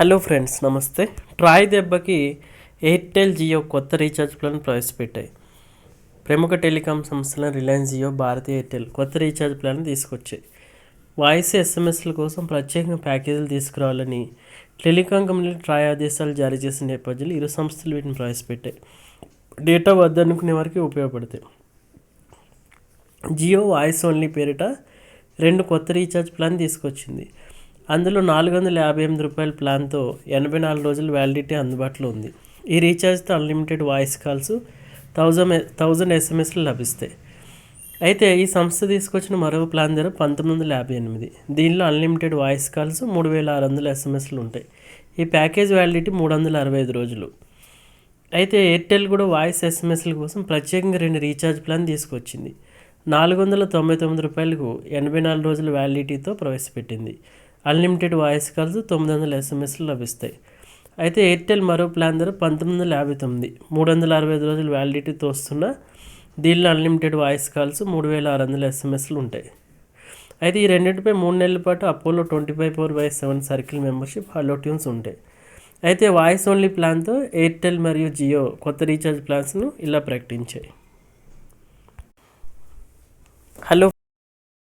Hello friends namaste. Troy దెబ్బకి ఎయిర్టెల్ జియో కొత్త recharge plan ప్రవేశపెట్టాయి. ప్రముఖ టెలికాం సంస్థల రిలయన్స్ జియో భారతీయ ఎయిర్టెల్ కొత్త రీఛార్జ్ ప్లాన్ తీసుకొచ్చాయి. వాయిస్ ఎస్ఎంఎస్ల కోసం ప్రత్యేకంగా ప్యాకేజీలు తీసుకురావాలని టెలికాం కంపెనీలు ట్రాయ్ ఆదేశాలు జారీ చేసిన నేపథ్యంలో ఇరు సంస్థలు వీటిని ప్రవేశపెట్టాయి. డేటా వద్దనుకునే వారికి ఉపయోగపడతాయి. జియో వాయిస్ ఓన్లీ పేరిట రెండు కొత్త రీఛార్జ్ ప్లాన్ తీసుకొచ్చింది. అందులో నాలుగు వందల యాభై ఎనిమిది రూపాయల ప్లాన్తో ఎనభై నాలుగు రోజుల వ్యాలిడిటీ అందుబాటులో ఉంది. ఈ రీఛార్జ్తో unlimited voice calls thousand thousand ఎస్ఎంఎస్లు లభిస్తాయి. అయితే ఈ సంస్థ తీసుకొచ్చిన మరో ప్లాన్ ధర పంతొమ్మిది వందల యాభై ఎనిమిది. దీనిలో అన్లిమిటెడ్ వాయిస్ కాల్స్ మూడు వేల ఆరు వందల ఎస్ఎంఎస్లు ఉంటాయి. ఈ ప్యాకేజ్ వ్యాలిడిటీ మూడు వందల అరవై ఐదు రోజులు. అయితే ఎయిర్టెల్ కూడా వాయిస్ ఎస్ఎంఎస్ల కోసం ప్రత్యేకంగా రెండు రీఛార్జ్ ప్లాన్ తీసుకొచ్చింది. నాలుగు వందల తొంభై తొమ్మిది రూపాయలకు ఎనభై నాలుగు రోజుల వ్యాలిడిటీతో ప్రవేశపెట్టింది. అన్లిమిటెడ్ వాయిస్ కాల్స్ తొమ్మిది వందల ఎస్ఎంఎస్లు లభిస్తాయి. అయితే ఎయిర్టెల్ మరో ప్లాన్ ధర పంతొమ్మిది వందల యాభై తొమ్మిది. మూడు వందల అరవై ఐదు రోజులు వ్యాలిడిటీ తోస్తున్న దీనిలో అన్లిమిటెడ్ వాయిస్ కాల్స్ మూడు వేల ఆరు వందల ఎస్ఎంఎస్లు ఉంటాయి. అయితే ఈ రెండింటిపై మూడు నెలల పాటు Apollo twenty five four by seven circle membership hello tunes ఉంటాయి. అయితే వాయిస్ ఓన్లీ ప్లాన్తో ఎయిర్టెల్ మరియు జియో కొత్త రీఛార్జ్ ప్లాన్స్ను ఇలా ప్రకటించాయి.